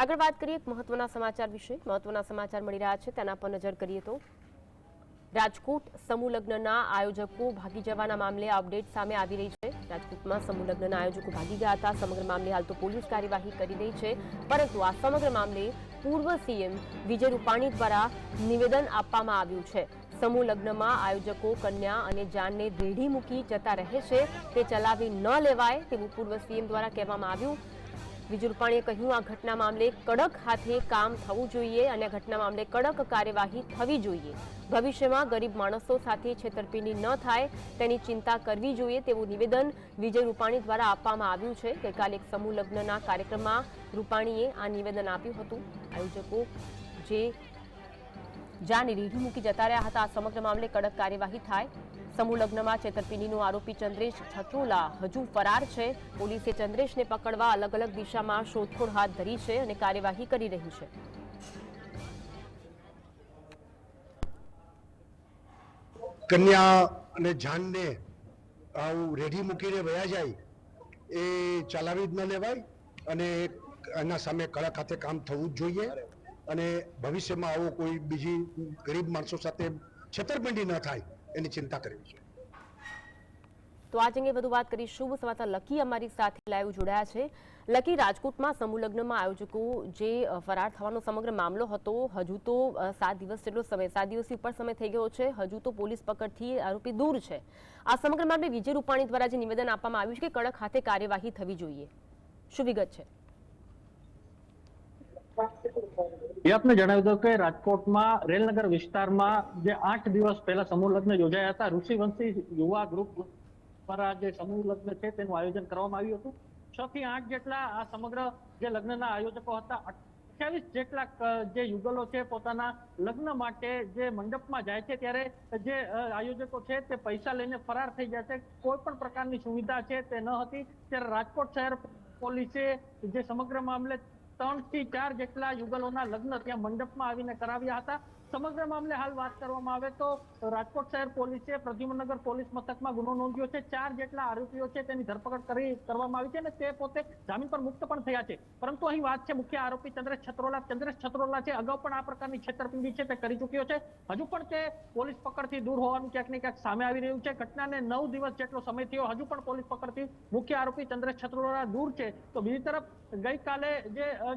આગળ વાત કરીએ એક મહત્વના સમાચાર વિશે. મહત્વના સમાચાર મળી રહ્યા છે, તેના પર નજર કરીએ તો રાજકોટ સમૂહ લગ્નના આયોજકો ભાગી જવાના મામલે અપડેટ સામે આવી રહી છે. રાજકોટમાં સમૂહ લગ્નના આયોજકો ભાગી ગયા હતા. સમગ્ર મામલે હાલ તો પોલીસ કાર્યવાહી કરી રહી છે. પરંતુ આ સમગ્ર મામલે પૂર્વ સીએમ વિજય રૂપાણી દ્વારા નિવેદન આપવામાં આવ્યું છે. સમૂહ લગ્નમાં આયોજકો કન્યા અને જાનને રેઢી મૂકી જતા રહે છે. તે ચલાવી ન લેવાય તેવું પૂર્વ સીએમ દ્વારા કહેવામાં આવ્યું. વિજય રૂપાણીએ કહ્યું, આ ઘટના મામલે કડક હાથે કામ થવું જોઈએ અને ઘટના મામલે કડક કાર્યવાહી થવી જોઈએ. ભવિષ્યમાં ગરીબ માણસો સાથે છેતરપિંડી ન થાય તેની ચિંતા કરવી જોઈએ તેવું નિવેદન વિજય રૂપાણી દ્વારા આપવામાં આવ્યું છે. ગઈકાલે એક સમૂહ લગ્નના કાર્યક્રમમાં રૂપાણીએ આ નિવેદન આપ્યું હતું. આયોજકો જે જાને રીઢી મૂકી જતા રહ્યા હતા, આ સમગ્ર મામલે કડક કાર્યવાહી થાય સમૂહ લગ્નમાં છેતરપિંડીનો આરોપી ચંદ્રેશ છત્રોલા હજુ ફરાર છે. પોલીસે ચંદ્રેશને પકડવા અલગ અલગ દિશામાં શોધખોળ હાથ ધરી છે અને કાર્યવાહી કરી રહી છે. કન્યા અને જાનને આવું રેઢી મૂકીને વયા જાય એ ચલાવી જ ન લેવાય અને એના સામે કડક હાથે કામ થવું જ જોઈએ અને ભવિષ્યમાં આવો કોઈ બીજી ગરીબ માણસો સાથે છેતરપિંડી ન થાય. એની ચિંતા કરવી જોઈએ. તો આજ અંગે વધુ વાત કરીશું. સમાચાર લકી અમારી સાથે લાઈવ જોડાયા છે. લકી રાજકોટમાં સમૂહ લગ્નમાં આયોજકો જે ફરાર થવાનો સમગ્ર મામલો હતો, હજુ તો સાત દિવસ જેટલો સમય, સાત દિવસથી ઉપર સમય થઈ ગયો છે. હજુ તો પોલીસ પકડથી આરોપી દૂર છે. આ સમગ્ર મામલે વિજય રૂપાણી દ્વારા જે નિવેદન આપવામાં આવ્યું છે કે કડક હાથે કાર્યવાહી થવી જોઈએ. શું વિગત છે? એ આપને જણાવી દઉં કે રાજકોટમાં, રેલનગર વિસ્તારમાં જે આઠ દિવસ પહેલા સમૂહ લગ્ન યોજાયા હતા, ઋષિવંશી યુવા ગ્રુપ દ્વારા જે સમૂહ લગ્ન છે તેનું આયોજન કરવામાં આવ્યું હતું. છ થી આઠ જેટલા આ સમગ્ર જે લગ્નના આયોજકો હતા, અઠ્યાવીસ જેટલા જે યુગલો છે પોતાના લગ્ન માટે જે મંડપમાં જાય છે, ત્યારે જે આયોજકો છે તે પૈસા લઈને ફરાર થઈ જાય છે. કોઈ પણ પ્રકારની સુવિધા છે તે ન હતી. ત્યારે રાજકોટ શહેર પોલીસે જે સમગ્ર મામલે ત્રણથી ચાર જેટલા યુગલોના લગ્ન ત્યાં મંડપમાં આવીને કરાવ્યા હતા. સમગ્ર મામલે હાલ વાત કરવામાં આવે તો રાજકોટ શહેર પોલીસે પ્રદ્યુમનગર પોલીસ મથકમાં ગુનો નોંધ્યો છે. ચાર જેટલા આરોપીઓ છે તેની ધરપકડ કરી કરવામાં આવી છે અને તે પોતે જામીન પર મુક્ત પણ થયા છે. પરંતુ અહીં વાત છે મુખ્ય આરોપી ચંદ્રેશ છત્રોલા. ચંદ્રેશ છત્રોલા છે, અગાઉ પણ આ પ્રકારની છેતરપિંડી છે તે કરી ચૂક્યો છે. હજુ પણ તે પોલીસ પકડથી દૂર હોવાનું ક્યાંક ને ક્યાંક સામે આવી રહ્યું છે. ઘટનાને નવ દિવસ જેટલો સમય થયો, હજુ પણ પોલીસ પકડથી મુખ્ય આરોપી ચંદ્રેશ છત્રોલા દૂર છે. તો બીજી તરફ ગઈકાલે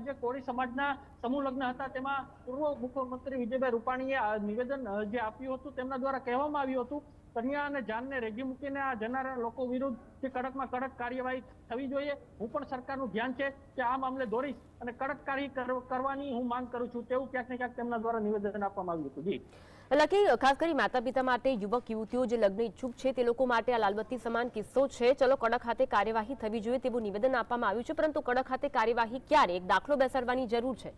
જે કોળી સમાજના સમૂહ લગ્ન હતા, તેમાં પૂર્વ મુખ્યમંત્રી વિજયભાઈ રૂપાણીએ નિવેદન જે આપ્યું હતું તેમના દ્વારા કહેવામાં આવ્યું હતું, કન્યા અને જાનને રેગી મૂકીને આ જનારા લોકો વિરુદ્ધ જે કડકમાં કડક કાર્યવાહી થવી જોઈએ. હું પણ સરકારનું ધ્યાન છે કે આ મામલે દોરીશ અને કડક કાર્ય કરવાની હું માંગ કરું છું. તેવું ક્યાંક ને ક્યાંક તેમના દ્વારા નિવેદન આપવામાં આવ્યું હતું. જી. કે, ખાસ કરી માતા પિતા માટે, યુવક, યુવતીઓ જે લગ્ન ઈચ્છુક છે તે લોકો માટે આ લાલબત્તી સમાન કિસ્સો છે. ચલો, કડક હાથે કાર્યવાહી થવી જોઈએ તેવું નિવેદન આપવામાં આવ્યું છે, પરંતુ કડક હાથે કાર્યવાહી ક્યારે? એક દાખલો બેસાડવાની જરૂર છે.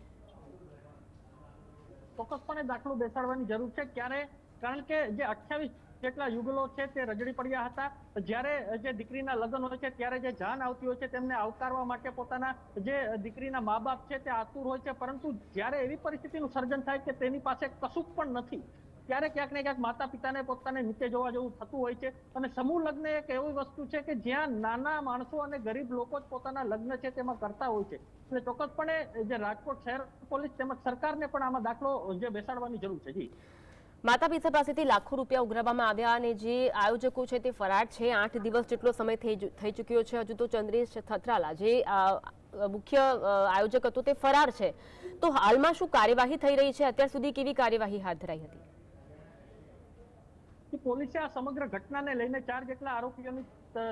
ચોક્કસપણે દાખલો બેસાડવાની જરૂર છે. ક્યારે? કારણ કે જે અઠ્યાવીસ જેટલા યુગલો છે તે રજડી પડ્યા હતા. જ્યારે જે દીકરીના લગ્ન હોય છે, ત્યારે જે જાન આવતી હોય છે, તેમને આવકારવા માટે પોતાના જે દીકરીના મા બાપ છે તે આતુર હોય છે. પરંતુ જ્યારે એવી પરિસ્થિતિનું સર્જન થાય કે તેની પાસે કશું પણ નથી ત્યારે ક્યાંક ને ક્યાંક માતા પિતાને પોતાને નીચે જોવા જેવું થતું હોય છે. અને સમૂહ લગ્ન એક એવી વસ્તુ છે કે જ્યાં નાના માણસો અને ગરીબ લોકો જ પોતાના લગ્ન છે તેમાં કરતા હોય છે. એટલે ચોક્કસપણે જે રાજકોટ શહેર પોલીસ તેમજ સરકારને પણ આમાં દાખલો જે બેસાડવાની જરૂર છે. જી. માતા પિતા પાસેથી લાખો રૂપિયા ઉઘરાવવામાં આવ્યા અને જે આયોજકો છે તે ફરાર છે. આઠ દિવસ જેટલો સમય થઈ થઈ ચૂક્યો છે. હજુ તો ચંદ્રેશ થથરાલા જે મુખ્ય આયોજક હતો તે ફરાર છે. તો હાલમાં શું કાર્યવાહી થઈ રહી છે? અત્યાર સુધી કેવી કાર્યવાહી હાથ ધરાઈ હતી? પોલીસે આ સમગ્ર ઘટનાને લઈને ચાર જેટલા આરોપીઓની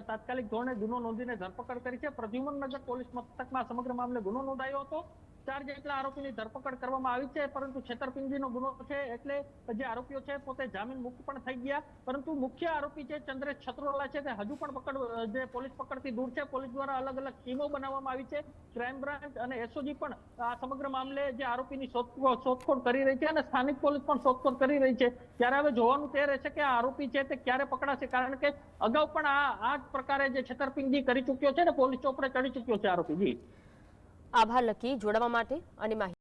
તાત્કાલિક ધોરણે ગુનો નોંધીને ધરપકડ કરી છે. પ્રદ્યુમનનગર પોલીસ મથકમાં સમગ્ર મામલે ગુનો નોંધાયો હતો. ચાર જેટલા આરોપીની ધરપકડ કરવામાં આવી છે, પરંતુ છેતરપિંડીનો ગુનો છે એટલે જે આરોપીઓ છે પોતે જામીન મુક્ત પણ થઈ ગયા. પરંતુ મુખ્ય આરોપી છે ચંદ્રેશ છત્રોલા છે, તે હજુ પણ પકડ, જે પોલીસ પકડથી દૂર છે. પોલીસ દ્વારા અલગ અલગ ટીમો બનાવવામાં આવી છે. ક્રાઇમ બ્રાન્ચ અને એસઓજી પણ આ સમગ્ર મામલે જે આરોપીની શોધખોળ કરી રહી છે અને સ્થાનિક પોલીસ પણ શોધખોળ કરી રહી છે. ત્યારે હવે જોવાનું તે રહેશે કે આ આરોપી છે તે ક્યારે પકડાશે, કારણ કે અગાઉ પણ આ આ જ પ્રકારે જે છેતરપિંડી કરી ચૂક્યો છે ને પોલીસ ચોપડે ચડી ચૂક્યો છે આરોપી. જી. આભાર લખી જોડાવા માટે અને માહિતી